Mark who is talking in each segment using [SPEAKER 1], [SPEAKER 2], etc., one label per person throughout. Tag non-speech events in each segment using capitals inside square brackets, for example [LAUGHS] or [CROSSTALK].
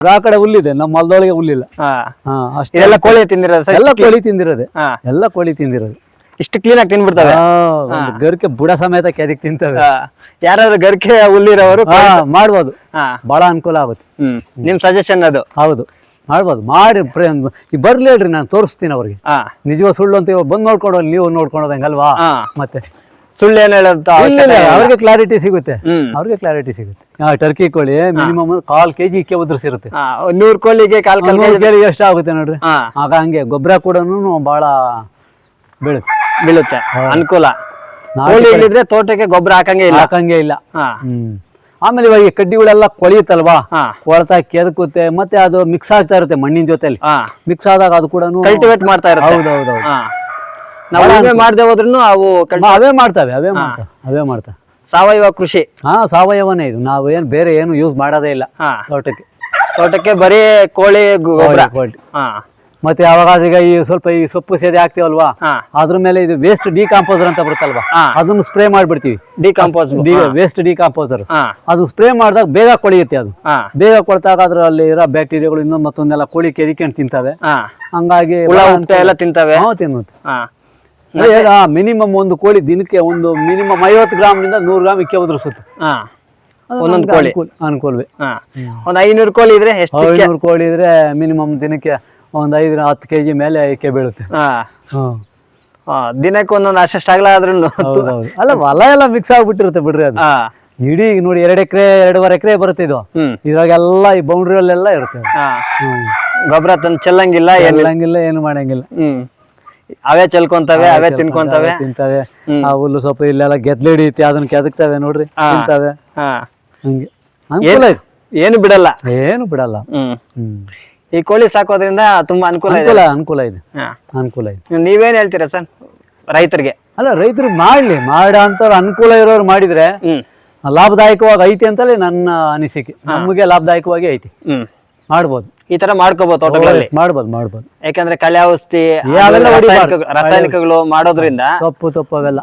[SPEAKER 1] ಆ ಕಡೆ ಹುಲ್ಲಿದೆ ನಮ್ಮ ಹೊಲದೊಳಗೆ ಹುಲ್ಲಿಲ್ಲ.
[SPEAKER 2] ಹಾ.
[SPEAKER 1] ಹಾ ಅಷ್ಟೇ.
[SPEAKER 2] ಇದೆಲ್ಲ ಕೋಳಿ ತಿಂದಿರೋದು ಸರ್
[SPEAKER 1] ಎಲ್ಲ ಕೋಳಿ ತಿಂದಿರೋದು.
[SPEAKER 2] ಹಾ.
[SPEAKER 1] ಎಲ್ಲ ಕೋಳಿ ತಿಂದಿರೋದು.
[SPEAKER 2] ಇಷ್ಟು ಕ್ಲೀನ್ ಆಗಿ ತಿನ್ಬಿಡ್ತಾರೆ
[SPEAKER 1] ಗರ್ಕೆ ಒಂದು ಗರಿಕೆ ಬುಡ ಸಮೇತ ಕೆದಕ್ ತಿಂತವೆ.
[SPEAKER 2] ಯಾರಾದ್ರೂ ಗರ್ಕೆ ಹುಲ್ಲಿರೋರು
[SPEAKER 1] ಹಾ ಮಾಡ್ಬೋದು.
[SPEAKER 2] ಹಾ.
[SPEAKER 1] ಬಹಳ ಅನುಕೂಲ ಆಗುತ್ತೆ.
[SPEAKER 2] ಹ್ಮ್. ನಿಮ್ ಸಜೆಷನ್ ಅದು?
[SPEAKER 1] ಹೌದು. ಮಾಡ್ಬೋದು. ಮಾಡಿ ಪ್ರೇಮ್ ಈ ಬರ್ಲಿ ಹೇಳ್ರಿ ನಾನು ತೋರಿಸ್ತೀನಿ ಅವ್ರಿಗೆ.
[SPEAKER 2] ಹಾ.
[SPEAKER 1] ನಿಜವ ಸುಳ್ಳು ಅಂತ ಇವಾಗ ಬಂದು ನೋಡ್ಕೊಂಡು ನೀವು ನೋಡ್ಕೊಂಡು ಹಂಗಲ್ವಾ?
[SPEAKER 2] ಹಾ.
[SPEAKER 1] ಮತ್ತೆ.
[SPEAKER 2] ಸುಳ್ಳು ಏನ್ ಹೇಳೋದು ಅವಶ್ಯಕತೆ
[SPEAKER 1] ಇಲ್ಲ. ಅವ್ರಿಗೆ ಕ್ಲಾರಿಟಿ ಸಿಗುತ್ತೆ.
[SPEAKER 2] ಹ್ಮ್.
[SPEAKER 1] ಅವ್ರಿಗೆ ಕ್ಲಾರಿಟಿ ಸಿಗುತ್ತೆ. ಟರ್ಕಿ ಕೋಳಿ ಮಿನಿಮಮ್ ಕಾಲ್ ಕೆಜಿ ಇಕ್ಕೆ ಉದ್ರಿಸಿರುತ್ತೆ.
[SPEAKER 2] ನೂರ್ ಕೋಳಿಗೆ ಕಾಲ್ ಕಾಲ್
[SPEAKER 1] ಕೆಜಿ ಎಷ್ಟು ಆಗುತ್ತೆ ನೋಡ್ರಿ?
[SPEAKER 2] ಹಾ.
[SPEAKER 1] ಆಗ ಹಂಗೆ ಗೊಬ್ಬರ ಕೂಡ ಬಹಳ ಬೀಳುತ್ತೆ.
[SPEAKER 2] ಬೀಳುತ್ತೆ ಅನುಕೂಲ. ಕೋಳಿ ಇಲ್ಲಿದ್ರೆ ತೋಟಕ್ಕೆ ಗೊಬ್ಬರ ಹಾಕಂಗೆ ಇಲ್ಲ.
[SPEAKER 1] ಹಾಕಂಗೆ ಇಲ್ಲ. ಆಮೇಲೆ ಇವಾಗ ಈ ಕಡ್ಡಿಗಳೆಲ್ಲ ಕೊಳಿಯುತ್ತಲ್ವಾ?
[SPEAKER 2] ಹಾ.
[SPEAKER 1] ಕೊಳ್ತಾ ಕೆದಕುತ್ತೆ ಮತ್ತೆ ಅದು ಮಿಕ್ಸ್ ಆಗ್ತಾ ಇರುತ್ತೆ ಮಣ್ಣಿನ ಜೊತೆಲಿ.
[SPEAKER 2] ಹಾ.
[SPEAKER 1] ಮಿಕ್ಸ್ ಆದಾಗ ಅದು ಕೂಡ
[SPEAKER 2] ಕಲ್ಟಿವೇಟ್ ಮಾಡ್ತಾ ಇರುತ್ತೆ.
[SPEAKER 1] ಹೌದು ಹೌದು ಹೌದು
[SPEAKER 2] ಹಾ ನಾವು ಉಳುಮೆ ಮಾಡದೆ ಹೋದ್ರೂ ಅವು
[SPEAKER 1] ಅವೇ ಮಾಡ್ತಾವೆ ಅವೇ ಮಾಡ್ತವೆ ಅವೇ ಮಾಡ್ತವೆ.
[SPEAKER 2] ಸಾವಯವ ಕೃಷಿ.
[SPEAKER 1] ಹಾ ಸಾವಯವನೇ ಇದು. ನಾವು ಏನ್ ಬೇರೆ ಏನು ಯೂಸ್ ಮಾಡೋದೇ ಇಲ್ಲ
[SPEAKER 2] ಹಾ.
[SPEAKER 1] ತೋಟಕ್ಕೆ.
[SPEAKER 2] ತೋಟಕ್ಕೆ ಬರೀ ಕೋಳಿ ಗೊಬ್ಬರ.
[SPEAKER 1] ಕೋಳಿ.
[SPEAKER 2] ಹಾ.
[SPEAKER 1] ಮತ್ತೆ ಯಾವಾಗ ಈಗ ಈ ಸ್ವಲ್ಪ ಈ ಸೊಪ್ಪು ಸೇದಿ ಹಾಕ್ತಿವಲ್ವಾ?
[SPEAKER 2] ಹಾ.
[SPEAKER 1] ಅದ್ರ ಮೇಲೆ ಇದು ವೇಸ್ಟ್ ಡಿಕಾಂಪೋಸರ್ ಅಂತ ಬರುತ್ತಲ್ವಾ?
[SPEAKER 2] ಹಾ.
[SPEAKER 1] ಅದನ್ನು ಸ್ಪ್ರೇ ಮಾಡ್ಬಿಡ್ತೀವಿ.
[SPEAKER 2] ಡಿಕಂಪೋಸ್
[SPEAKER 1] ವೇಸ್ಟ್ ಡಿಕಾಂಪೋಸರ್
[SPEAKER 2] ಹಾ.
[SPEAKER 1] ಅದು ಸ್ಪ್ರೇ ಮಾಡಿದಾಗ ಬೇಗ ಕೊಳಿಯುತ್ತೆ ಅದು.
[SPEAKER 2] ಹಾ.
[SPEAKER 1] ಬೇಗ ಕೊಳ್ತಾಗ ಅದ್ರಲ್ಲಿ ಇರೋ ಬ್ಯಾಕ್ಟೀರಿಯಾಗಳು ಇನ್ನೊಂದು ಮತ್ತೊಂದೆಲ್ಲ ಕೋಳಿ ಕೆದಿಕೊಂಡು ತಿಂತವೆ.
[SPEAKER 2] ಹಾ.
[SPEAKER 1] ಹಂಗಾಗಿ
[SPEAKER 2] ಹುಳ ಎಲ್ಲ ತಿಂತವೆ.
[SPEAKER 1] ಹಾ ತಿನ್ನುತ್ತೆ.
[SPEAKER 2] ಹಾ.
[SPEAKER 1] ಮಿನಿಮಮ್ ಒಂದು ಕೋಳಿ ದಿನಕ್ಕೆ ಒಂದು ಮಿನಿಮಮ್ ಐವತ್ತು ಗ್ರಾಮ್ನಿಂದ ನೂರು ಗ್ರಾಮ್ ಇಕ್ಕೆ ಉದುರಿಸುತ್ತೆ.
[SPEAKER 2] ಹಾ. ಒಂದೊಂದು ಕೋಳಿ.
[SPEAKER 1] ಅನುಕೂಲ- ಅನುಕೂಲವೇ.
[SPEAKER 2] ಹಾ. ಒಂದ್ ಐನೂರು ಕೋಳಿ ಇದ್ರೆ ಎಷ್ಟು
[SPEAKER 1] ಐನೂರು ಕೋಳಿ ಇದ್ರೆ ಮಿನಿಮಮ್ ದಿನಕ್ಕೆ ಒಂದು ಐದು ಹತ್ತು ಕೆಜಿ ಮೇಲೆ ಇಕ್ಕೆ ಬೀಳುತ್ತೆ.
[SPEAKER 2] ಹಾ. ಹಾ, ದಿನಕ್ಕೆ ಒಂದೊಂದು ಅಷ್ಟು ಆಗ್ಲ ಆದ್ರೂ
[SPEAKER 1] ಅಲ್ಲ ಹೊಲ ಎಲ್ಲ ಮಿಕ್ಸ್ ಆಗ್ಬಿಟ್ಟಿರುತ್ತೆ ಬಿಡ್ರಿ ಅದು. ಇಡೀ ನೋಡಿ ಎರಡು ಎಕರೆ ಎರಡೂವರೆ ಎಕರೆ ಬರುತ್ತೆ ಇದು. ಇದ್ರಾಗೆಲ್ಲ ಈ ಬೌಂಡ್ರಿಯಲ್ಲೆಲ್ಲ ಇರುತ್ತೆ
[SPEAKER 2] ಗೊಬ್ಬರ ತಂದು ಚೆಲ್ಲಂಗಿಲ್ಲ
[SPEAKER 1] ಎಲ್ಲಂಗಿಲ್ಲ ಏನು ಮಾಡಂಗಿಲ್ಲ.
[SPEAKER 2] ಹ್ಮ್. ಅವೇ ಚೆಲ್ಕೊಂತವೆ ಅವೇ ತಿನ್ಕೊಂತವೆ.
[SPEAKER 1] ತಿಂತವೆ. ಆ ಹುಲ್ಲು ಸ್ವಲ್ಪ ಇಲ್ಲೆಲ್ಲ ಗೆದ್ಲೆ ಹಿಡಿಯುತ್ತೆ ಅದನ್ನ ಕೆದಕ್ತವೆ ನೋಡ್ರಿ. ತಿಂತವೆ. ಹಂಗೆ. ಅನುಕೂಲ ಇದೆ.
[SPEAKER 2] ಏನು ಬಿಡಲ್ಲ.
[SPEAKER 1] ಏನು ಬಿಡಲ್ಲ.
[SPEAKER 2] ಈ ಕೋಳಿ ಸಾಕೋದ್ರಿಂದ ತುಂಬಾ ಅನುಕೂಲ ಇದೆ.
[SPEAKER 1] ಅನುಕೂಲ ಅನುಕೂಲ ಇದೆ. ಅನುಕೂಲ ಇದೆ.
[SPEAKER 2] ನೀವೇನ್ ಹೇಳ್ತೀರಾ ಸರ್ ರೈತರಿಗೆ?
[SPEAKER 1] ಅಲ್ಲ ರೈತರು ಮಾಡ್ಲಿ ಮಾಡ ಅಂತವ್ರು ಅನುಕೂಲ ಇರೋರು ಮಾಡಿದ್ರೆ ಲಾಭದಾಯಕವಾಗಿ ಐತಿ ಅಂತಲೇ ನನ್ನ ಅನಿಸಿಕೆ. ನಮಗೆ ಲಾಭದಾಯಕವಾಗಿ ಐತಿ. ಮಾಡ್ಬೋದು.
[SPEAKER 2] ಈ ತರ ಮಾಡ್ಕೋಬಹುದು ತೋಟಗಳಲ್ಲಿ.
[SPEAKER 1] ಮಾಡ್ಬೋದು ಮಾಡ್ಬೋದು.
[SPEAKER 2] ಯಾಕಂದ್ರೆ ಕಳೆ ಔಷಧಿ
[SPEAKER 1] ಯಾವೆಲ್ಲ
[SPEAKER 2] ರಾಸಾಯನಿಕ- ರಾಸಾಯನಿಕಗಳು ಮಾಡೋದ್ರಿಂದ
[SPEAKER 1] ತಪ್ಪು ತಪ್ಪು ಅವೆಲ್ಲ.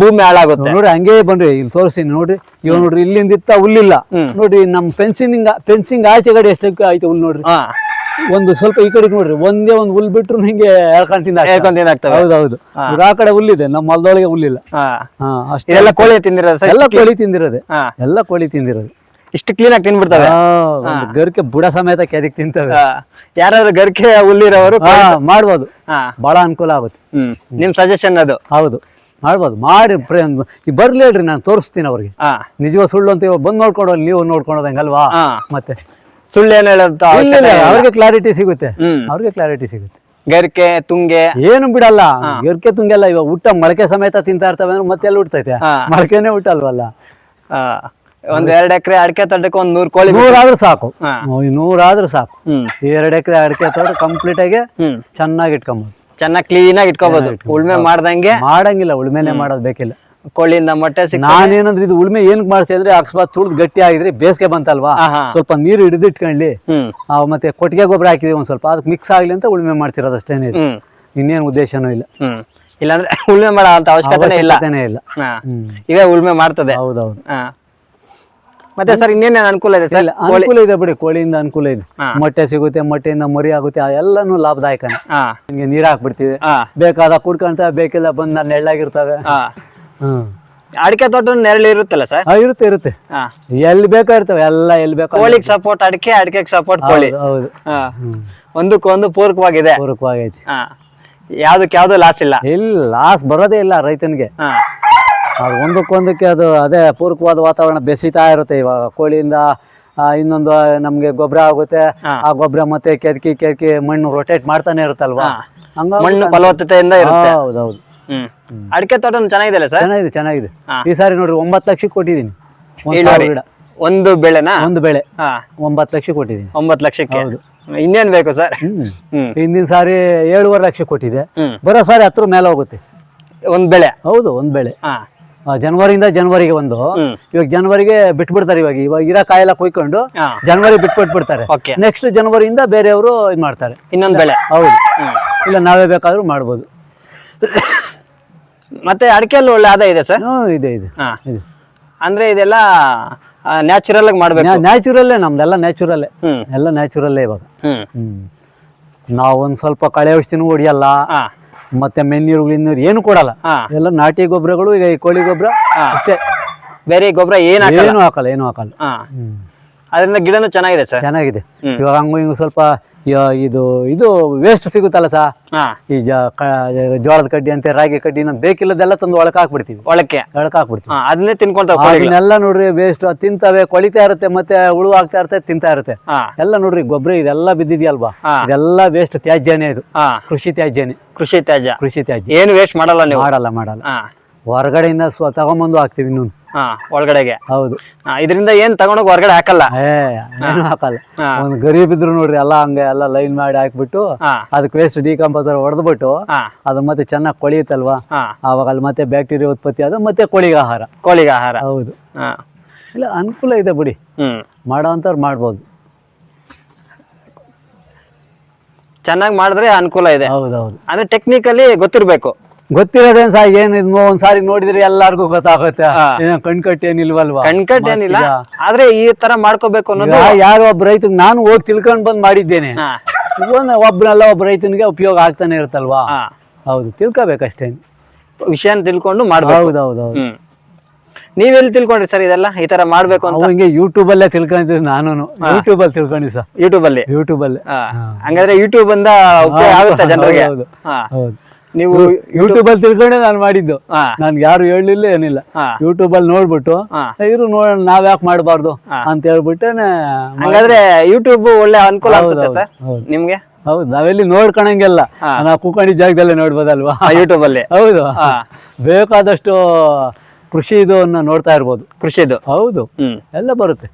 [SPEAKER 2] ಭೂಮಿ ಹಾಳಾಗುತ್ತೆ.
[SPEAKER 1] ನೋಡ್ರಿ ಹಂಗೆ ಬನ್ರಿ ಇಲ್ಲಿ ತೋರಿಸ್ತೀನಿ ನೋಡ್ರಿ. ಇವ್ ನೋಡ್ರಿ ಇಲ್ಲಿಂದ ಇತ್ತ ಹುಲ್ಲಿಲ್ಲ. ನೋಡ್ರಿ ನಮ್ ಫೆನ್ಸಿಂಗ್ ಫೆನ್ಸಿಂಗ್ ಆಚೆ ಕಡೆ ಎಷ್ಟು ಆಯ್ತು ಹುಲ್ ನೋಡ್ರಿ?
[SPEAKER 2] ಹಾ.
[SPEAKER 1] ಒಂದು ಸ್ವಲ್ಪ ಈ ಕಡೆ ನೋಡ್ರಿ ಒಂದೇ ಒಂದು ಹುಲ್ ಬಿಟ್ರು ಹಿಂಗೆ ಹೇಳ್ಕೊಂಡ್ ತಿಂದ
[SPEAKER 2] ಹೇಳ್ಕೊಂಡ್ ತಿಂದಾಗ್ತವೆ
[SPEAKER 1] ಹೌದೌದು. ಇವಾಗ ಆ ಕಡೆ ಹುಲ್ಲಿದೆ ನಮ್ಮ ಹೊಲದೊಳಗೆ ಹುಲ್ಲಿಲ್ಲ.
[SPEAKER 2] ಹಾ.
[SPEAKER 1] ಹಾ ಅಷ್ಟೇ.
[SPEAKER 2] ಇದೆಲ್ಲ ಕೋಳಿ ತಿಂದಿರೋದು
[SPEAKER 1] ಎಲ್ಲ ಕೋಳಿ ತಿಂದಿರೋದೆ.
[SPEAKER 2] ಹಾ.
[SPEAKER 1] ಎಲ್ಲ ಕೋಳಿ ತಿಂದಿರೋದು.
[SPEAKER 2] ಇಷ್ಟು ಕ್ಲೀನ್ ಆಗಿ ತಿನ್ಬಿಡ್ತವೆ.
[SPEAKER 1] ಗರ್ಕೆ ಬುಡ ಸಮೇತ ಕೆದಕ್ ತಿಂತವೆ.
[SPEAKER 2] ಯಾರಾದ್ರೂ ಗರ್ಕೆ ಹುಲ್ಲಿರೋರು
[SPEAKER 1] ಹಾ ಮಾಡ್ಬೋದು. ಬಹಳ ಅನುಕೂಲ ಆಗುತ್ತೆ.
[SPEAKER 2] ನಿಮ್ ಸಜೆಷನ್ ಅದು.
[SPEAKER 1] ಹೌದು. ಮಾಡ್ಬೋದು. ಮಾಡಿ ಬರ್ಲಿ ಹೇಳ್ರಿ ನಾನು ತೋರಿಸ್ತೀನಿ ಅವ್ರಿಗೆ. ನಿಜವ ಸುಳ್ಳು ಅಂತ ಬಂದ್ ನೋಡ್ಕೊಂಡು ನೀವು ನೋಡ್ಕೊಂಡು ಹಂಗಲ್ವಾ ಮತ್ತೆ.
[SPEAKER 2] ಸುಳ್ಳು ಏನ್ ಹೇಳೋದು.
[SPEAKER 1] ಅವ್ರಿಗೆ ಕ್ಲಾರಿಟಿ ಸಿಗುತ್ತೆ. ಅವ್ರಿಗೆ ಕ್ಲಾರಿಟಿ ಸಿಗುತ್ತೆ.
[SPEAKER 2] ಗರ್ಕೆ ತುಂಗೆ.
[SPEAKER 1] ಏನು ಬಿಡಲ್ಲ. ಗರ್ಕೆ ತುಂಗೆಲ್ಲ ಇವಾಗ ಊಟ ಮೊಳಕೆ ಸಮೇತ ತಿಂತಾ ಇರ್ತವೆ ಅಂದ್ರೆ ಮತ್ತೆ ಎಲ್ಲ ಹುಟ್ಟೈತೆ. ಮೊಳಕೆನೆ ಊಟ
[SPEAKER 2] ಹಾ. ಒಂದ್ ಎರಡ್ ಎಕರೆ ಅಡಿಕೆ ತೋಟಕ್ಕೆ ಒಂದ್ ನೂರ್ ಕೋಳಿ
[SPEAKER 1] ನೂರಾದ್ರೂ ಸಾಕು.
[SPEAKER 2] ಹಾ.
[SPEAKER 1] ನೂರಾದ್ರೂ ಸಾಕು.
[SPEAKER 2] ಹ್ಮ್.
[SPEAKER 1] ಎರಡು ಎಕರೆ ಅಡಿಕೆ ತೋಟ ಕಂಪ್ಲೀಟ್ ಆಗಿ
[SPEAKER 2] ಹ್ಮ್.
[SPEAKER 1] ಚೆನ್ನಾಗಿ ಇಟ್ಕೊಂಬೋದು.
[SPEAKER 2] ಚೆನ್ನಾಗಿ ಕ್ಲೀನ್ ಆಗಿ ಇಟ್ಕೋಬಹುದು ಉಳ್ಮೆ ಮಾಡ್ದಂಗೆ
[SPEAKER 1] ಮಾಡಂಗಿಲ್ಲ ಉಳ್ಮೆನೆ ಮಾಡೋದ್ ಬೇಕಿಲ್ಲ.
[SPEAKER 2] ಕೋಳಿಯಿಂದ ಮೊಟ್ಟೆ ಸಿಕ್ಕ
[SPEAKER 1] ನಾನೇನಂದ್ರೆ ಇದು ಉಳ್ಮೆ ಏನ್ ಮಾಡ್ಸಿ ಅಂದ್ರೆ ಅಕಸ್ಮಾತ್ ತುಳಿದ್ ಗಟ್ಟಿ ಆಗಿದ್ರೆ ಬೇಸಿಗೆ ಬಂತಲ್ವಾ? ಸ್ವಲ್ಪ ನೀರು ಹಿಡಿದಿಟ್ಕೊಳ್ಳಿ
[SPEAKER 2] ಹ್ಮ್.
[SPEAKER 1] ಆ, ಮತ್ತೆ ಕೊಟ್ಟಿಗೆ ಗೊಬ್ಬರ ಹಾಕಿದೀವಿ ಒಂದ್ ಸ್ವಲ್ಪ. ಅದಕ್ಕೆ ಮಿಕ್ಸ್ ಆಗ್ಲಿ ಅಂತ ಉಳ್ಮೆ ಮಾಡ್ತಿರೋದು ಅಷ್ಟೇನೆ ಇದು.
[SPEAKER 2] ಹ್ಮ್.
[SPEAKER 1] ಇನ್ನೇನು ಉದ್ದೇಶನೂ ಇಲ್ಲ.
[SPEAKER 2] ಹ್ಮ್. ಇಲ್ಲಾಂದ್ರೆ ಉಳ್ಮೆ ಮಾಡೋ ಅಂತ ಅವಶ್ಯಕತೆನೇ ಇಲ್ಲ.
[SPEAKER 1] ಅವಶ್ಯಕತೆನೇ ಇಲ್ಲ.
[SPEAKER 2] ಹಾ.
[SPEAKER 1] ಹ್ಮ್.
[SPEAKER 2] ಇವೇ ಉಳ್ಮೆ ಮಾಡ್ತದೆ.
[SPEAKER 1] ಹೌದೌದು.
[SPEAKER 2] ಹಾ. ಮತ್ತೆ ಸರ್ ಇನ್ನೇನೇನು ಅನುಕೂಲ ಇದೆ ಸರ್?
[SPEAKER 1] ಇಲ್ಲ ಅನುಕೂಲ ಇದೆ ಬಿಡಿ ಕೋಳಿಯಿಂದ ಅನುಕೂಲ ಇದೆ. ಮೊಟ್ಟೆ ಸಿಗುತ್ತೆ ಮೊಟ್ಟೆಯಿಂದ ಮರಿ ಆಗುತ್ತೆ ಆ ಎಲ್ಲಾನು
[SPEAKER 2] ಲಾಭದಾಯಕ.
[SPEAKER 1] ಹಿಂಗೆ ನೀರ್ ಹಾಕ್ಬಿಡ್ತೀವಿ. ಬೇಕಾದ ಕುಡ್ಕೊಂತ ಬೇಕಿಲ್ಲ ಬಂದ್ ನಾನು ನೆಳ್ಳಾಗಿರ್ತವೆ.
[SPEAKER 2] ಅಡಿಕೆ ತೋಟ ನೆರಳು ಇರುತ್ತಲ್ಲ ಸರ್?
[SPEAKER 1] ಇರುತ್ತೆ ಇರುತ್ತೆ. ಎಲ್ಲಿ ಬೇಕೋ ಇರ್ತವೆ ಎಲ್ಲ ಎಲ್ಲಿ ಬೇಕೋ.
[SPEAKER 2] ಕೋಳಿಗೆ ಸಪೋರ್ಟ್ ಅಡಿಕೆ ಅಡಿಕೆಗೆ ಸಪೋರ್ಟ್ ಕೋಳಿ.
[SPEAKER 1] ಹೌದು,
[SPEAKER 2] ಒಂದಕ್ಕೊಂದು ಪೂರಕವಾಗಿದೆ.
[SPEAKER 1] ಪೂರಕವಾಗೈತಿ.
[SPEAKER 2] ಹಾ. ಯಾವ್ದಕ್ಕೆ ಯಾವ್ದು ಲಾಸ್ ಇಲ್ಲ?
[SPEAKER 1] ಇಲ್ಲ ಲಾಸ್ ಬರೋದೇ ಇಲ್ಲ ರೈತನಿಗೆ. ಅದು ಒಂದಕ್ಕೊಂದಕ್ಕೆ ಅದು ಅದೇ ಪೂರಕವಾದ ವಾತಾವರಣ ಬೆಸಿತಾ ಇರುತ್ತೆ ಇವಾಗ. ಕೋಳಿಯಿಂದ ಇನ್ನೊಂದು ನಮ್ಗೆ ಗೊಬ್ಬರ ಆಗುತ್ತೆ. ಆ ಗೊಬ್ಬರ ಮತ್ತೆ ಕೆದಕಿ ಕೆದಕಿ ಮಣ್ಣು ರೊಟೇಟ್ ಮಾಡ್ತಾನೆ ಇರುತ್ತಲ್ವಾ.
[SPEAKER 2] ಮಣ್ಣು ಫಲವತ್ತತೆಯಿಂದ ಇರುತ್ತೆ.
[SPEAKER 1] ಹೌದೌದು.
[SPEAKER 2] ಅಡಿಕೆ ತೋಟ ಚೆನ್ನಾಗಿದೆಲ್ಲ ಸರ್?
[SPEAKER 1] ಚೆನ್ನಾಗಿದೆ ಚೆನ್ನಾಗಿದೆ. ಈ ಸಾರಿ ನೋಡ್ರಿ ಒಂಬತ್ತು ಲಕ್ಷ ಕೊಟ್ಟಿದ್ದೀನಿ. ಒಂದ್ ಗಿಡ.
[SPEAKER 2] ಬೆಳೆನಾ?
[SPEAKER 1] ಒಂದು ಬೆಳೆ. ಒಂಬತ್ತು ಲಕ್ಷ ಕೊಟ್ಟಿದ್ದೀನಿ.
[SPEAKER 2] ಒಂಬತ್ತು ಲಕ್ಷಕ್ಕೆ. ಇನ್ನೇನ್ ಬೇಕು ಸರ್?
[SPEAKER 1] ಹಿಂದಿನ ಸಾರಿ ಏಳುವರೆ ಲಕ್ಷ ಕೊಟ್ಟಿದೆ. ಬರೋ ಸಾರಿ ಹತ್ರ ಮೇಲೆ ಹೋಗುತ್ತೆ.
[SPEAKER 2] ಒಂದ್ ಬೆಳೆ.
[SPEAKER 1] ಹೌದು ಒಂದು ಬೆಳೆ. ಜನವರಿಯಿಂದ ಜನವರಿಗೆ ಒಂದು. ಇವಾಗ ಜನವರಿಗೆ ಬಿಟ್ಬಿಡ್ತಾರೆ ಇವಾಗ. ಇವಾಗ ಇರೋ ಕಾಯೆಲ್ಲ ಕೊಯ್ಕೊಂಡು ಜನವರಿ ಬಿಟ್ಬಿಟ್ಬಿಡ್ತಾರೆ. ನೆಕ್ಸ್ಟ್ ಜನವರಿಯಿಂದ ಬೇರೆಯವರು ಇದು ಮಾಡ್ತಾರೆ.
[SPEAKER 2] ಇನ್ನೊಂದು ಬೆಳೆ.
[SPEAKER 1] ಹೌದು. ಇಲ್ಲ ನಾವೇ ಬೇಕಾದ್ರೂ ಮಾಡ್ಬೋದು.
[SPEAKER 2] ಮತ್ತೆ ಅಡಿಕೆಯಲ್ಲಿ ಒಳ್ಳೆ ಆದಾಯ ಇದೆ ಸರ್?
[SPEAKER 1] ಇದೆ ಇದೆ.
[SPEAKER 2] ಅಂದ್ರೆ ಇದೆಲ್ಲ ನ್ಯಾಚುರಲ್ ಆಗಿ ಮಾಡ್ಬೇಕು.
[SPEAKER 1] ನ್ಯಾಚುರಲ್ಲೇ ನಮ್ದೆಲ್ಲ ನ್ಯಾಚುರಲ್ಲೇ ಎಲ್ಲ ನ್ಯಾಚುರಲ್ಲೇ ಇವಾಗ. ನಾವು ಒಂದು ಸ್ವಲ್ಪ ಕಳೆ ಔಷಧಿನೂ ಹೊಡಿಯಲ್ಲ. ಮತ್ತೆ ಮೆನ್ನೀರು ಗಿನ್ನೀರು ಏನು ಕೊಡಲ್ಲ. ಎಲ್ಲ ನಾಟಿ ಗೊಬ್ಬರಗಳು ಈಗ ಈ ಕೋಳಿ ಗೊಬ್ಬರ ಅಷ್ಟೇ.
[SPEAKER 2] ಬೇರೆ ಗೊಬ್ಬರ ಏನ್ ಹಾಕಲ್ಲ?
[SPEAKER 1] ಏನು ಹಾಕಲ್ಲ ಏನು ಹಾಕಲ್ಲ.
[SPEAKER 2] ಅದರಿಂದ ಗಿಡನೂ ಚೆನ್ನಾಗಿದೆ ಸರ್.
[SPEAKER 1] ಚೆನ್ನಾಗಿದೆ. ಇವಾಗ ಹಂಗು ಹಿಂಗು ಸ್ವಲ್ಪ ಇದು ಇದು ವೇಸ್ಟ್ ಸಿಗುತ್ತಲ್ಲ ಸಾ?
[SPEAKER 2] ಹಾ.
[SPEAKER 1] ಈ ಜ- ಕ- ಜೋಳದ ಕಡ್ಡಿ ಅಂತ ರಾಗಿ ಕಡ್ಡಿ ನಮ್ಗೆ ಬೇಕಿಲ್ಲದೆಲ್ಲ ತಂದು ಒಳಕ್ ಹಾಕ್ಬಿಡ್ತೀವಿ.
[SPEAKER 2] ಒಳಕ್ಕೆ?
[SPEAKER 1] ಒಳಕ್ ಹಾಕ್ಬಿಡ್ತೀವಿ.
[SPEAKER 2] ಹಾ ಅದನ್ನೇ ತಿನ್ಕೊಂತ
[SPEAKER 1] ಅದನ್ನೆಲ್ಲ ನೋಡ್ರಿ ವೇಸ್ಟ್ ತಿಂತಾವೆ ಕೊಳಿತಾ ಇರುತ್ತೆ ಮತ್ತೆ ಹುಳು ಆಗ್ತಾ ಇರುತ್ತೆ ತಿಂತಾ ಇರುತ್ತೆ.
[SPEAKER 2] ಹಾ.
[SPEAKER 1] ಎಲ್ಲ ನೋಡ್ರಿ ಗೊಬ್ಬರ ಇದೆಲ್ಲ ಬಿದ್ದಿದ್ಯಲ್ವಾ?
[SPEAKER 2] ಹಾ.
[SPEAKER 1] ಇದೆಲ್ಲ ವೇಸ್ಟ್ ತ್ಯಾಜ್ಯನೇ ಇದು.
[SPEAKER 2] ಹಾ.
[SPEAKER 1] ಕೃಷಿ ತ್ಯಾಜ್ಯನೇ.
[SPEAKER 2] ಕೃಷಿ ತ್ಯಾಜ್ಯ.
[SPEAKER 1] ಕೃಷಿ ತ್ಯಾಜ್ಯ.
[SPEAKER 2] ಏನು ವೇಸ್ಟ್ ಮಾಡಲ್ಲ ನೀವು?
[SPEAKER 1] ಮಾಡಲ್ಲ ಮಾಡಲ್ಲ.
[SPEAKER 2] ಹಾ.
[SPEAKER 1] ಹೊರಗಡೆಯಿಂದ ಸ್ವ ತಗೊಂಬಂದು ಹಾಕ್ತಿವಿ ಇನ್ನೂ
[SPEAKER 2] ಹಾ ಒಳಗಡೆಗೆ.
[SPEAKER 1] ಹೌದು.
[SPEAKER 2] ಇದರಿಂದ ಏನ್ ತಗೊಂಡೋಗಿ ಹೊರಗಡೆ ಹಾಕಲ್ಲ.
[SPEAKER 1] ಏ ಏನು ಹಾಕಲ್ಲ.
[SPEAKER 2] ಹಾ.
[SPEAKER 1] ಒಂದು ಗರೀಬ್ ಇದ್ರು ನೋಡ್ರಿ ಎಲ್ಲ ಹಂಗೆ ಎಲ್ಲ ಲೈನ್ ಮಾಡಿ ಹಾಕ್ಬಿಟ್ಟು
[SPEAKER 2] ಹಾ.
[SPEAKER 1] ಅದಕ್ಕೆ ವೇಸ್ಟ್ ಡಿಕಂಪೋಸರ್ ಹೊಡೆದ್ಬಿಟ್ಟು
[SPEAKER 2] ಹಾ.
[SPEAKER 1] ಅದು ಮತ್ತೆ ಚೆನ್ನಾಗಿ ಕೊಳಿಯುತ್ತಲ್ವಾ?
[SPEAKER 2] ಹಾ.
[SPEAKER 1] ಆವಾಗ ಅಲ್ಲಿ ಮತ್ತೆ ಬ್ಯಾಕ್ಟೀರಿಯಾ ಉತ್ಪತ್ತಿ ಆದ ಮತ್ತೆ ಕೋಳಿಗೆ ಆಹಾರ.
[SPEAKER 2] ಕೋಳಿಗೆ ಆಹಾರ.
[SPEAKER 1] ಹೌದು.
[SPEAKER 2] ಹಾ.
[SPEAKER 1] ಇಲ್ಲ ಅನುಕೂಲ ಇದೆ ಬಿಡಿ.
[SPEAKER 2] ಹ್ಮ್.
[SPEAKER 1] ಮಾಡೋ ಅಂಥವ್ರು ಮಾಡ್ಬೋದು.
[SPEAKER 2] ಚೆನ್ನಾಗಿ ಮಾಡಿದ್ರೆ ಅನುಕೂಲ ಇದೆ.
[SPEAKER 1] ಹೌದು ಹೌದು.
[SPEAKER 2] ಅಂದ್ರೆ ಟೆಕ್ನಿಕಲಿ ಗೊತ್ತಿರ್ಬೇಕು.
[SPEAKER 1] ಗೊತ್ತಿರೋದೇನ್ ಸಹ ಏನ್ ಒಂದ್ಸಾರಿ ಒಂದ್ ಸಾರಿ ನೋಡಿದ್ರೆ ಎಲ್ಲಾರ್ಗು ಗೊತ್ತಾಗುತ್ತೆ.
[SPEAKER 2] ಕಣ್ಕಟ್ಟಿ
[SPEAKER 1] ಏನೋ ಕಣ್ಕಟ್ಟು ಏನಿಲ್ವಲ್ವಾ?
[SPEAKER 2] ಕಣ್ಕಟ್ ಏನಿಲ್ಲ ಆದ್ರೆ ಈ ತರ ಮಾಡ್ಕೋಬೇಕು ಅನ್ನೋದು
[SPEAKER 1] ಯಾರು ಒಬ್ಬ ರೈತ ನಾನು ಹೋಗಿ ತಿಳ್ಕೊಂಡ್ ಬಂದ್ ಮಾಡಿದ್ದೇನೆ. ಒಂದು ಒಬ್ಬನಲ್ಲ ಒಬ್ಬ ರೈತನಿಗೆ ಉಪಯೋಗ ಆಗ್ತಾನೆ ಇರುತ್ತಲ್ವಾ? ಹೌದು ತಿಳ್ಕೊಬೇಕಷ್ಟೇ.
[SPEAKER 2] ವಿಷಯ ತಿಳ್ಕೊಂಡು ಮಾಡ್ಬೇಕು.
[SPEAKER 1] ಹೌದು ಹೌದು. ಹೌದು
[SPEAKER 2] ಹ್ಮ್. ನೀವೆಲ್ಲಿ ತಿಳ್ಕೊಂಡ್ರಿ ಸರ್ ಇದೆಲ್ಲ? ಈ ತರ ಮಾಡ್ಬೇಕು ಅಂತ?
[SPEAKER 1] ಹಂಗೆ ಯೂಟ್ಯೂಬ್ ಅಲ್ಲೇ ತಿಳ್ಕೊಂಡಿದ್ದೀನಿ ನಾನು ಯೂಟ್ಯೂಬ್ ಅಲ್ಲಿ ತಿಳ್ಕೊಂಡಿ ಸರ್.
[SPEAKER 2] ಯೂಟ್ಯೂಬ್ ಅಲ್ಲಿ?
[SPEAKER 1] ಯೂಟ್ಯೂಬ್ ಅಲ್ಲಿ.
[SPEAKER 2] ಹಂಗಾದ್ರೆ ಯೂಟ್ಯೂಬ್ ಇಂದ ಉಪಯೋಗ ಆಗುತ್ತೆ ಜನರಿಗೆ?
[SPEAKER 1] ಹೌದು.
[SPEAKER 2] ನೀವು
[SPEAKER 1] ಯೂಟ್ಯೂಬ್ ಅಲ್ಲಿ ತಿಳ್ಕೊಂಡೆ ನಾನು ಮಾಡಿದ್ದು.
[SPEAKER 2] ನಾನು
[SPEAKER 1] ನನ್ಗೆ ಯಾರು ಹೇಳಲಿಲ್ಲ ಏನಿಲ್ಲ. ಯೂಟ್ಯೂಬ್ ಅಲ್ಲಿ ನೋಡ್ಬಿಟ್ಟು ಇವ್ರು ನೋಡೋಣ ನಾವ್ ಯಾಕೆ ಮಾಡಬಾರ್ದು ಅಂತ ಹೇಳ್ಬಿಟ್ಟೇನೆ
[SPEAKER 2] ಹಂಗಾದ್ರೆ ಯೂಟ್ಯೂಬ್ ಒಳ್ಳೆ ಅನುಕೂಲ
[SPEAKER 1] ಆಗುತ್ತೆ.
[SPEAKER 2] ನಿಮ್ಗೆ?
[SPEAKER 1] ಹೌದು ನಾವೆಲ್ಲಿ ನೋಡ್ಕೊಳಂಗಿಲ್ಲ. ನಾವ್ ಕೂಕೊಂಡಿದ್ದ ಜಾಗದಲ್ಲೇ ನೋಡ್ಬೋದಲ್ವಾ?
[SPEAKER 2] ಯೂಟ್ಯೂಬ್ ಅಲ್ಲಿ.
[SPEAKER 1] ಹೌದು. ಬೇಕಾದಷ್ಟು ಕೃಷಿ ಇದು ನೋಡ್ತಾ ಇರ್ಬೋದು.
[SPEAKER 2] ಕೃಷಿದು?
[SPEAKER 1] ಹೌದು. ಎಲ್ಲ ಬರುತ್ತೆ.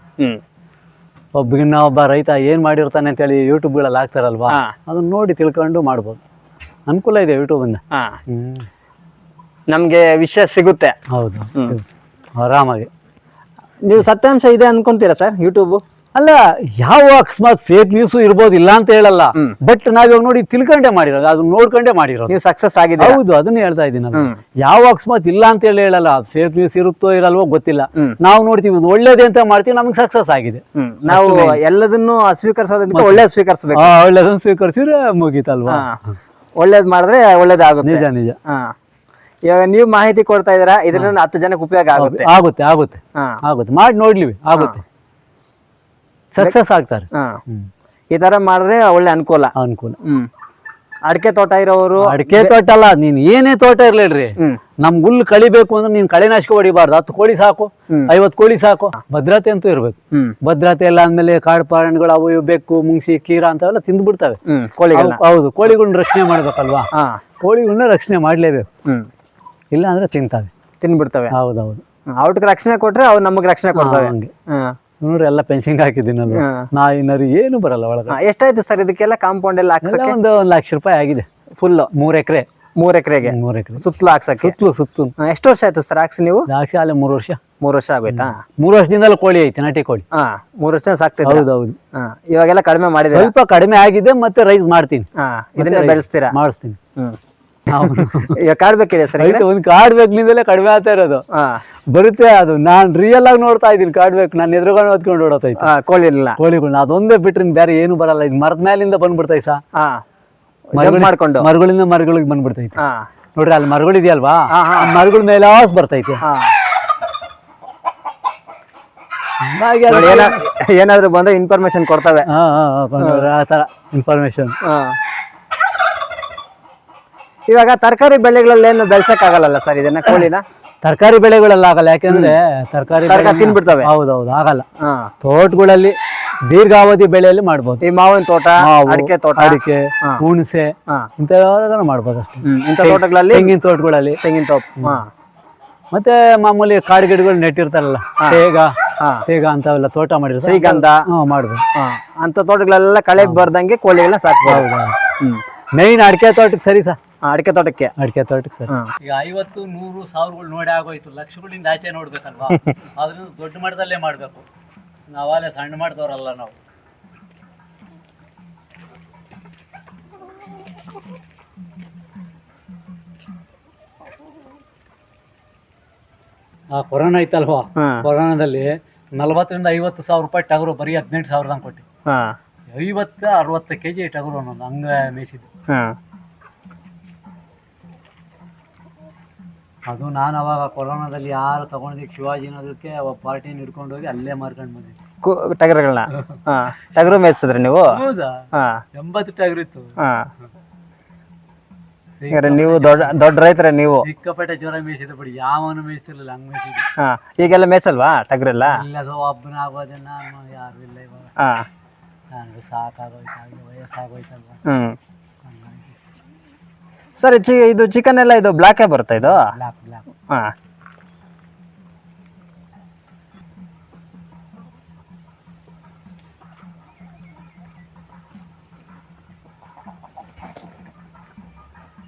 [SPEAKER 1] ಒಬ್ಬ ಒಬ್ಬ ರೈತ ಏನ್ ಮಾಡಿರ್ತಾನೆ ಅಂತ ಹೇಳಿ ಯೂಟ್ಯೂಬ್ಗಳಲ್ಲಿ ಹಾಕ್ತಾರಲ್ವಾ? ಅದನ್ನ ನೋಡಿ ತಿಳ್ಕೊಂಡು ಮಾಡ್ಬೋದು. ಅನುಕೂಲ ಇದೆ ಯೂಟ್ಯೂಬಿಂದ
[SPEAKER 2] ಹಾ. ನಮ್ಗೆ ವಿಷಯ ಸಿಗುತ್ತೆ.
[SPEAKER 1] ಹೌದು.
[SPEAKER 2] ಹ್ಮ್.
[SPEAKER 1] ಆರಾಮಾಗಿ.
[SPEAKER 2] ನೀವು ಸತ್ಯಾಂಶ ಇದೆ ಅನ್ಕೊಂತೀರಾ ಸರ್ ಯೂಟ್ಯೂಬ್
[SPEAKER 1] ಅಲ್ಲ ಯಾವ ಅಕಸ್ಮಾತ್ ಫೇಕ್ ನ್ಯೂಸ್ ಇರ್ಬೋದು ಇಲ್ಲ ಅಂತ ಹೇಳಲ್ಲ.
[SPEAKER 2] ಬಟ್
[SPEAKER 1] ಬಟ್ ಇವಾಗ ನೋಡಿ ತಿಳ್ಕೊಂಡೆ ಮಾಡಿರೋದು ಅದನ್ನ ನೋಡ್ಕೊಂಡೇ ಮಾಡಿರೋದು.
[SPEAKER 2] ನೀವು ಸಕ್ಸಸ್ ಆಗಿದೆ
[SPEAKER 1] ಹೌದು ಅದನ್ನ ಹೇಳ್ತಾ ಇದ್ದೀನಿ ನಾನು.
[SPEAKER 2] ಹ್ಮ್.
[SPEAKER 1] ಯಾವ ಅಕಸ್ಮಾತ್ ಇಲ್ಲ ಅಂತ ಹೇಳಿ ಹೇಳಲ್ಲ. ಫೇಕ್ ನ್ಯೂಸ್ ಇರುತ್ತೋ ಇರಲ್ವೋ ಗೊತ್ತಿಲ್ಲ.
[SPEAKER 2] ಹ್ಮ್.
[SPEAKER 1] ನಾವು ನೋಡ್ತೀವಿ ಇದು ಒಳ್ಳೇದೇ ಅಂತ ಮಾಡ್ತೀವಿ ನಮ್ಗೆ ಸಕ್ಸಸ್ ಆಗಿದೆ.
[SPEAKER 2] ಹ್ಮ್. ನಾವು ಎಲ್ಲದನ್ನು ಸ್ವೀಕರಿಸೋದಕ್ಕಿಂತ ಒಳ್ಳೇದು ಸ್ವೀಕರಿಸಬೇಕು
[SPEAKER 1] ಆ, ಒಳ್ಳೇದನ್ನ ಸ್ವೀಕರಿಸಿದ್ರೆ ಮುಗೀತಲ್ವಾ?
[SPEAKER 2] ಒಳ್ಳೇದ್ ಮಾಡಿದ್ರೆ ಒಳ್ಳೇದಾಗುತ್ತೆ.
[SPEAKER 1] ನಿಜ ನಿಜ.
[SPEAKER 2] ಹಾ. ಇವಾಗ ನೀವು ಮಾಹಿತಿ ಕೊಡ್ತಾ ಇದೀರಾ ಇದನ್ನ ಹತ್ತು ಜನಕ್ಕೆ ಉಪಯೋಗ ಆಗುತ್ತೆ.
[SPEAKER 1] ಆಗುತ್ತೆ ಆಗುತ್ತೆ.
[SPEAKER 2] ಹಾ.
[SPEAKER 1] ಆಗುತ್ತೆ. ಮಾಡಿ ನೋಡ್ಲಿವಿ ಆಗುತ್ತೆ. ಸಕ್ಸಸ್ ಆಗ್ತಾರೆ.
[SPEAKER 2] ಹಾ.
[SPEAKER 1] ಹ್ಮ್.
[SPEAKER 2] ಈ ತರ ಮಾಡಿದ್ರೆ ಒಳ್ಳೆ ಅನುಕೂಲ.
[SPEAKER 1] ಅನುಕೂಲ.
[SPEAKER 2] ಹ್ಮ್. ಅಡಿಕೆ ತೋಟ ಇರೋರು
[SPEAKER 1] ಅಡಿಕೆ ತೋಟ ಅಲ್ಲ ನೀನ್ ಏನೇ ತೋಟ ಇರ್ಲಿಲ್ರಿ
[SPEAKER 2] ಹ್ಮ್.
[SPEAKER 1] ನಮ್ ಹುಲ್ಲು ಕಳಿಬೇಕು ಅಂದ್ರೆ ನೀನ್ ಕಳೆನಾಶಕ ಹೊಡಿಬಾರ್ದು. ಹತ್ತು ಕೋಳಿ ಸಾಕು. ಐವತ್ತು ಕೋಳಿ ಸಾಕು. ಭದ್ರತೆ ಅಂತೂ ಇರಬೇಕು. ಭದ್ರತೆ ಎಲ್ಲ ಅಂದ್ಮೇಲೆ ಕಾಡು ಪ್ರಾಣಿಗಳು ಅವು ಇವು ಬೆಕ್ಕು ಮುಂಗ್ಸಿ ಕೀರ ಅಂತವೆಲ್ಲ ತಿಂದು ಬಿಡ್ತವೆ ಹೌದು ಕೋಳಿಗಳನ್ನ ರಕ್ಷಣೆ ಮಾಡ್ಬೇಕಲ್ವಾ? ಕೋಳಿಗಳನ್ನ ರಕ್ಷಣೆ ಮಾಡ್ಲೇಬೇಕು. ಇಲ್ಲ ಅಂದ್ರೆ ತಿಂತಾವೆ.
[SPEAKER 2] ತಿನ್ಬಿಡ್ತವೆ.
[SPEAKER 1] ಹೌದೌದು.
[SPEAKER 2] ಅವ್ರಿಗೆ ರಕ್ಷಣೆ ಕೊಟ್ರೆ ಅವ್ರು ನಮಗೆ ರಕ್ಷಣೆ ಕೊಡ್ತಾವೆ.
[SPEAKER 1] ಹಂಗೆ. ನೋಡ್ರಿ ಎಲ್ಲ ಪೆನ್ಷನ್ ಹಾಕಿದ್ದೀನಿ
[SPEAKER 2] ಹ್ಮ್.
[SPEAKER 1] ನಾಯಿ ನರಿ ಏನು ಬರಲ್ಲ ಒಳಗೆ
[SPEAKER 2] ಎಷ್ಟಾಯ್ತು ಸರ್ ಇದಕ್ಕೆಲ್ಲ ಕಾಂಪೌಂಡ್ ಎಲ್ಲ
[SPEAKER 1] ಒಂದು ಒಂದು ಲಕ್ಷ ರೂಪಾಯಿ ಆಗಿದೆ.
[SPEAKER 2] ಫುಲ್
[SPEAKER 1] ಮೂರ್ ಎಕರೆ.
[SPEAKER 2] ಮೂರ್ ಎಕರೆಗೆ?
[SPEAKER 1] ಮೂರ್ ಎಕರೆ.
[SPEAKER 2] ಸುತ್ತಲೂ ಹಾಕ್ಸಕ್ಕೆ?
[SPEAKER 1] ಸುತ್ತಲೂ ಸುತ್ತು.
[SPEAKER 2] ಎಷ್ಟು ವರ್ಷ ಆಯ್ತು ಸರ್ ಹಾಕ್ಸಿ ನೀವು?
[SPEAKER 1] ದ್ರಾಕ್ಷಿ ಅಲ್ಲೇ ಮೂರು ವರ್ಷ.
[SPEAKER 2] ಮೂರ್ ವರ್ಷ ಆಗೋಯ್ತಾ?
[SPEAKER 1] ಮೂರು ವರ್ಷದಿಂದಲೂ ಕೋಳಿ ಐತೆ ನಾಟಿ ಕೋಳಿ.
[SPEAKER 2] ಹಾ ಮೂರ್ ವರ್ಷ ಸಾಕ್ತಿದ್ರ
[SPEAKER 1] ಹೌದು
[SPEAKER 2] ಹಾ ಇವಾಗೆಲ್ಲ ಕಡಿಮೆ ಮಾಡಿದೆ
[SPEAKER 1] ಸ್ವಲ್ಪ ಕಡಿಮೆ ಆಗಿದೆ ಮತ್ತೆ ರೈಸ್ ಮಾಡ್ತೀನಿ.
[SPEAKER 2] ಹಾ ಇದನ್ನ ಬೆಳೆಸ್ತೀರಾ?
[SPEAKER 1] ಮಾಡಿಸ್ತೀನಿ.
[SPEAKER 2] ಹ್ಮ್.
[SPEAKER 1] ಹೌದು.
[SPEAKER 2] ಈಗ ಕಾಡ್ಬೇಕಿದೆ ಸರ್
[SPEAKER 1] ರೈತ ಒಂದು ಕಾಡ್ಬೇಕ್ನಿಂದಲೇ ಕಡಿಮೆ ಆಗ್ತಾ ಇರೋದು. ಬರುತ್ತೆ ಅದು. ನಾನ್ ರಿಯಲ್ ಆಗಿ ನೋಡ್ತಾ ಇದ್ದೀನಿ ಕಾಡ್ಬೇಕು ನಾನು ಎದುರುಗಡೆ ಹೊತ್ಕೊಂಡು ಓಡೋತೈತೆ
[SPEAKER 2] ಕೋಳಿ ಇಲ್ಲ
[SPEAKER 1] ಕೋಳಿಗಳನ್ನ. ಅದೊಂದೇ ಬಿಟ್ರೆ ಬೇರೆ ಏನು ಬರಲ್ಲ. ಇದು ಮರದ ಮೇಲಿಂದ
[SPEAKER 2] ಬಂದ್ಬಿಡ್ತೈಸ ಮಾಡ್ಕೊಂಡು.
[SPEAKER 1] ಮರಗಳಿಂದ ಮರಗಳಿಗೆ ಬಂದ್ಬಿಡ್ತೈತಿ.
[SPEAKER 2] ಹಾ.
[SPEAKER 1] ನೋಡ್ರಿ ಅಲ್ಲಿ ಮರಗಳಿದೆಯಲ್ವಾ ಇದೆಯಲ್ವಾ? ಮರಗಳ ಮೇಲೆ ಆಸ್ ಬರ್ತೈತಿ
[SPEAKER 2] ಏನಾದ್ರು ಬಂದ್ರೆ ಇನ್ಫಾರ್ಮೇಶನ್ ಕೊಡ್ತವೆ.
[SPEAKER 1] ತರ ಇನ್ಫಾರ್ಮೇಶನ್
[SPEAKER 2] ಹಾ. ಇವಾಗ ತರಕಾರಿ ಬೆಳೆಗಳಲ್ಲಿ ಏನು ಬೆಳ್ಸಕ್ ಆಗಲ್ಲ ಸರ್ ಇದನ್ನ ಕೋಳಿನ?
[SPEAKER 1] ತರಕಾರಿ ಬೆಳೆಗಳೆಲ್ಲ ಆಗಲ್ಲ ಯಾಕಂದ್ರೆ ತರಕಾರಿ
[SPEAKER 2] ತಿನ್ಬಿಡ್ತವೆ.
[SPEAKER 1] ಹೌದೌದು ಆಗಲ್ಲ.
[SPEAKER 2] ಹಾ.
[SPEAKER 1] ತೋಟಗಳಲ್ಲಿ ದೀರ್ಘಾವಧಿ ಬೆಳೆಯಲ್ಲಿ ಮಾಡ್ಬೋದು.
[SPEAKER 2] ಈ ಮಾವಿನ ತೋಟ
[SPEAKER 1] ಮಾವು,
[SPEAKER 2] ಅಡಿಕೆ ತೋಟ
[SPEAKER 1] ಅಡಿಕೆ
[SPEAKER 2] ಹಾ.
[SPEAKER 1] ಹುಣಸೆ
[SPEAKER 2] ಹಾ.
[SPEAKER 1] ಇಂಥವೆಲ್ಲ ಮಾಡ್ಬೋದು ಅಷ್ಟೇ.
[SPEAKER 2] ಹ್ಮ್ ಇಂಥ ತೋಟಗಳಲ್ಲಿ
[SPEAKER 1] ತೆಂಗಿನ ತೋಟಗಳಲ್ಲಿ.
[SPEAKER 2] ತೆಂಗಿನ ತೋಪ ಹಾ.
[SPEAKER 1] ಮತ್ತೆ ಮಾಮೂಲಿ ಕಾಡು ಗಿಡಗಳು ನೆಟ್ಟಿರ್ತಾರಲ್ಲ ತೇಗ
[SPEAKER 2] ಹಾ.
[SPEAKER 1] ತೇಗ ಅಂತಾವೆಲ್ಲ ತೋಟ ಮಾಡಿದ್ರು
[SPEAKER 2] ಶ್ರೀಗಂಧ.
[SPEAKER 1] ಹಾ ಮಾಡ್ಬೋದು.
[SPEAKER 2] ಹಾ ಅಂತ ತೋಟಗಳೆಲ್ಲ ಕಳೆ ಬರ್ದಂಗೆ ಕೋಳಿಗಳನ್ನ ಸಾಕ್ಬೋದು. ಹ್ಮ್.
[SPEAKER 1] ಮೈನ್ ಅಡಿಕೆ ತೋಟಕ್ಕೆ ಸರಿ ಸರ್?
[SPEAKER 2] ಅಡಿಕೆ ತೋಟಕ್ಕೆ.
[SPEAKER 1] ಅಡಿಕೆ ತೋಟಕ್ಕೆ ಸರ್.
[SPEAKER 2] ಹಾ.
[SPEAKER 1] ಈಗ ಐವತ್ತು ನೂರು ಸಾವಿರಗಳು ನೋಡಿ ಆಗೋಯ್ತು. ಲಕ್ಷಗಳಿಂದ ಆಚೆ ನೋಡ್ಬೇಕಲ್ವಾ? [LAUGHS] ಅದನ್ನು ದೊಡ್ಡ ಮಟ್ಟದಲ್ಲೇ ಮಾಡಬೇಕು. ನಾವಲ್ಲೇ ಸಣ್ಣ ಮಾಡ್ತವ್ರಲ್ಲ ನಾವು. ಆ ಕೊರೋನಾ ಐತಲ್ವಾ? ಕೊರೋನಾದಲ್ಲಿ ನಲ್ವತ್ತರಿಂದ ಐವತ್ತು ಸಾವಿರ ರೂಪಾಯಿ ಟಗರು ಬರೀ ಹದಿನೆಂಟು ಸಾವಿರದಂಗೆ ಕೊಟ್ಟಿ. ಐವತ್ತು ಅರವತ್ತು ಕೆ ಜಿ ಟಗರು ಅನ್ನೋದು ಹಂಗೆ ಮೇಯಿಸಿದ್ದು ಅದು ನಾನು ಅವಾಗ ಕೊರೋನಾದಲ್ಲಿ ಯಾರು ತಗೊಂಡಿದ್ದೆ ಶಿವಾಜಿ ಅನ್ನೋದಕ್ಕೆ ಅವ ಪಾರ್ಟಿನ ಹಿಡ್ಕೊಂಡು ಹೋಗಿ ಅಲ್ಲೇ ಮಾರ್ಕೊಂಡು ಬಂದಿದ್ದೆ
[SPEAKER 2] ಟಗರುಗಳನ್ನ ಹಾ ಟಗರು ಮೇಯಿಸ್ತಿದ್ರಿ ನೀವು?
[SPEAKER 1] ಹೌದಾ?
[SPEAKER 2] ಹಾ.
[SPEAKER 1] ಎಂಬತ್ತು ಟಗರು ಇತ್ತು.
[SPEAKER 2] ಹಾ. ಹಂಗಾರೆ ನೀವು ದೊಡ್ಡ ದೊಡ್ಡ ರೈತರ ನೀವು?
[SPEAKER 1] ಸಿಕ್ಕಾಪಟ್ಟೆ ಜ್ವರ ಮೇಯಿಸಿದ ಬಿಡಿ. ಯಾವನು ಮೇಯಿಸ್ತಿರ್ಲಿಲ್ಲ ಹಂಗೆ ಮೇಯಿಸಿದ್ರು.
[SPEAKER 2] ಹಾ. ಈಗೆಲ್ಲ ಮೇಯಿಸಲ್ವಾ ಟಗರೆಲ್ಲ?
[SPEAKER 1] ಇಲ್ಲ ಅದು ಒಬ್ಬನ ಆಗೋದನ್ನ ನಾನು ಯಾರು ಇಲ್ಲ ಇವಾಗ.
[SPEAKER 2] ಹಾ.
[SPEAKER 1] ಸಾಕಾಗೋಯ್ತು ಹಾಗೆ ವಯಸ್ಸಾಗೋಯ್ತಲ್ವ.
[SPEAKER 2] ಹ್ಮ್. ಸರ್ ಚಿ ಇದು ಚಿಕನ್ ಎಲ್ಲ ಇದು ಬ್ಲಾಕೇ ಬರುತ್ತೆ ಇದು?
[SPEAKER 1] ಬ್ಲಾಕ್ ಬ್ಲಾಕ್
[SPEAKER 2] ಹಾ.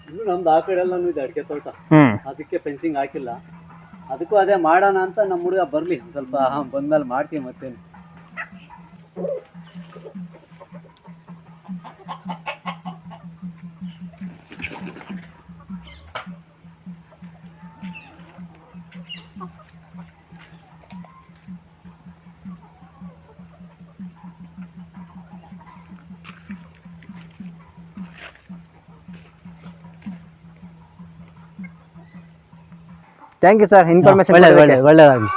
[SPEAKER 1] ಇನ್ನು ನಮ್ದು ಆ ಕಡೆ ಎಲ್ಲ ಇದೆ ಅಡಿಕೆ ತೋಟ. ಅದಕ್ಕೆ ಫೆನ್ಸಿಂಗ್ ಹಾಕಿಲ್ಲ. ಅದಕ್ಕೂ ಅದೇ ಮಾಡೋಣ ಅಂತ ನಮ್ಮ ಹುಡುಗ ಬರ್ಲಿ. ಸ್ವಲ್ಪ ಹಾಂ ಬಂದ್ಮೇಲೆ ಮಾಡ್ತೀವಿ ಮತ್ತೇನು.
[SPEAKER 2] ಥ್ಯಾಂಕ್ ಯು ಸರ್ ಇನ್ಫಾರ್ಮೇಶನ್
[SPEAKER 1] ಒಳ್ಳೆ ಒಳ್ಳೆ ಒಳ್ಳೆಯದಾಗಲಿ